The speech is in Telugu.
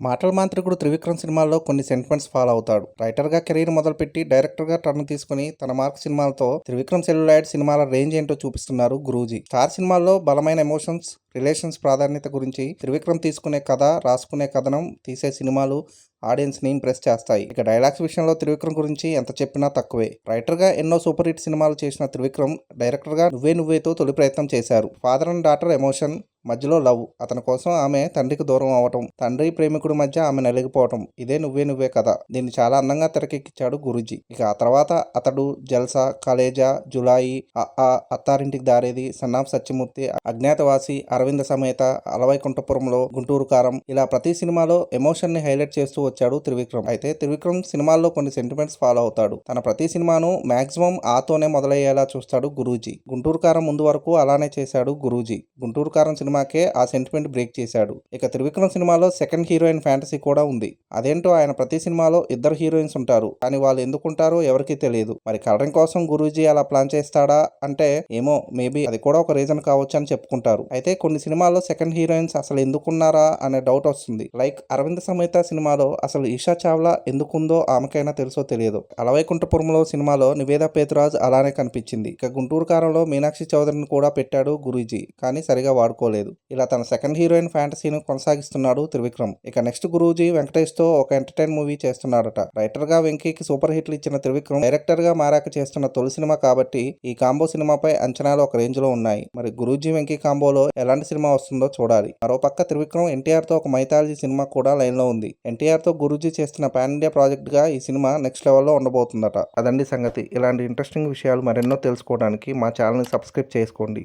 మాటల మాంత్రికుడు త్రివిక్రమ్ సినిమాల్లో కొన్ని సెంటిమెంట్స్ ఫాలో అవుతాడు. రైటర్గా కెరీర్ మొదలుపెట్టి డైరెక్టర్గా టర్న్ తీసుకుని తన మార్క్ సినిమాలతో త్రివిక్రమ్ సెల్యులాయిడ్ సినిమాల రేంజ్ ఏంటో చూపిస్తున్నారు గురూజీ. స్టార్ సినిమాల్లో బలమైన ఎమోషన్స్ రిలేషన్స్ ప్రాధాన్యత గురించి త్రివిక్రమ్ తీసుకునే కథ రాసుకునే కథనం తీసే సినిమాలు ఆడియన్స్ని ఇంప్రెస్ చేస్తాయి. ఇక డైలాగ్స్ విషయంలో త్రివిక్రమ్ గురించి ఎంత చెప్పినా తక్కువే. రైటర్గా ఎన్నో సూపర్ హిట్ సినిమాలు చేసిన త్రివిక్రమ్ డైరెక్టర్గా నువ్వే నువ్వేతో తొలి ప్రయత్నం చేశారు. ఫాదర్ అండ్ డాటర్ ఎమోషన్ మధ్యలో లవ్. అతని కోసం ఆమె తండ్రికి దూరం అవటం తండ్రి ప్రేమికుడి మధ్య ఆమె నలిగిపోవటం. ఇదే నువ్వే నువ్వే కథ దీన్ని చాలా అందంగా తెరకెక్కించాడు గురూజీ. ఇక ఆ తర్వాత అతడు జల్సా కాలేజా జులాయి ఆ, అత్తారింటికి దారేది సన్నాఫ్ సత్యమూర్తి అజ్ఞాతవాసి అరవింద సమేత అలవైకుంఠపురంలో గుంటూరు కారం. ఇలా ప్రతి సినిమాలో ఎమోషన్ని హైలైట్ చేస్తూ వచ్చాడు త్రివిక్రమ్. అయితే త్రివిక్రమ్ సినిమాల్లో కొన్ని సెంటిమెంట్స్ ఫాలో అవుతాడు. తన ప్రతి సినిమాను మాక్సిమం ఆతోనే మొదలయ్యేలా చూస్తాడు గురూజీ. గుంటూరు కారం ముందు వరకు అలానే చేశాడు గురూజీ. గుంటూరు కారం సినిమా సినిమాకే ఆ సెంటిమెంట్ బ్రేక్ చేశాడు. ఇక త్రివిక్రమ్ సినిమాలో సెకండ్ హీరోయిన్ ఫ్యాంటసీ కూడా ఉంది. అదేంటో ఆయన ప్రతి సినిమాలో ఇద్దరు హీరోయిన్స్ ఉంటారు. కానీ వాళ్ళు ఎందుకుంటారో ఎవరికీ తెలియదు. మరి కలరింగ్ కోసం గురూజీ అలా ప్లాన్ చేస్తాడా అంటే ఏమో మేబీ అది కూడా ఒక రీజన్ కావచ్చు అని చెప్పుకుంటారు. అయితే కొన్ని సినిమాల్లో సెకండ్ హీరోయిన్స్ అసలు ఎందుకున్నారా అనే డౌట్ వస్తుంది. లైక్ అరవింద్ సమేత సినిమాలో అసలు ఈషా చావ్లా ఎందుకుందో ఆమెకైనా తెలుసో తెలియదు. అలవైకుంఠపురంలో సినిమాలో నివేద పేతురాజ్ అలానే కనిపించింది. ఇక గుంటూరు కారంలో మీనాక్షి చౌదరిని కూడా పెట్టాడు గురూజీ. కానీ సరిగా వాడుకోలేదు. ఇలా తన సెకండ్ హీరోయిన్ ఫ్యాంటసీను కొనసాగిస్తున్నాడు త్రివిక్రమ్. ఇక నెక్స్ట్ గురూజీ వెంకటేష్తో ఒక ఎంటర్టైన్ మూవీ చేస్తున్నాడట. రైటర్గా వెంకీకి సూపర్ హిట్లు ఇచ్చిన త్రివిక్రమ్ డైరెక్టర్గా మారాక చేస్తున్న తొలి సినిమా కాబట్టి ఈ కాంబో సినిమాపై అంచనాలు ఒక రేంజ్లో ఉన్నాయి. మరి గురూజీ వెంకీ కాంబోలో ఎలాంటి సినిమా వస్తుందో చూడాలి. మరోపక్క త్రివిక్రమ్ ఎన్టీఆర్తో ఒక మైథాలజీ సినిమా కూడా లైన్లో ఉంది. ఎన్టీఆర్తో గురూజీ చేస్తున్న పాన్ ఇండియా ప్రాజెక్ట్గా ఈ సినిమా నెక్స్ట్ లెవెల్లో ఉండబోతుందట. అదండి సంగతి. ఇలాంటి ఇంట్రెస్టింగ్ విషయాలు మరెన్నో తెలుసుకోవడానికి మా ఛానల్ని సబ్స్క్రైబ్ చేసుకోండి.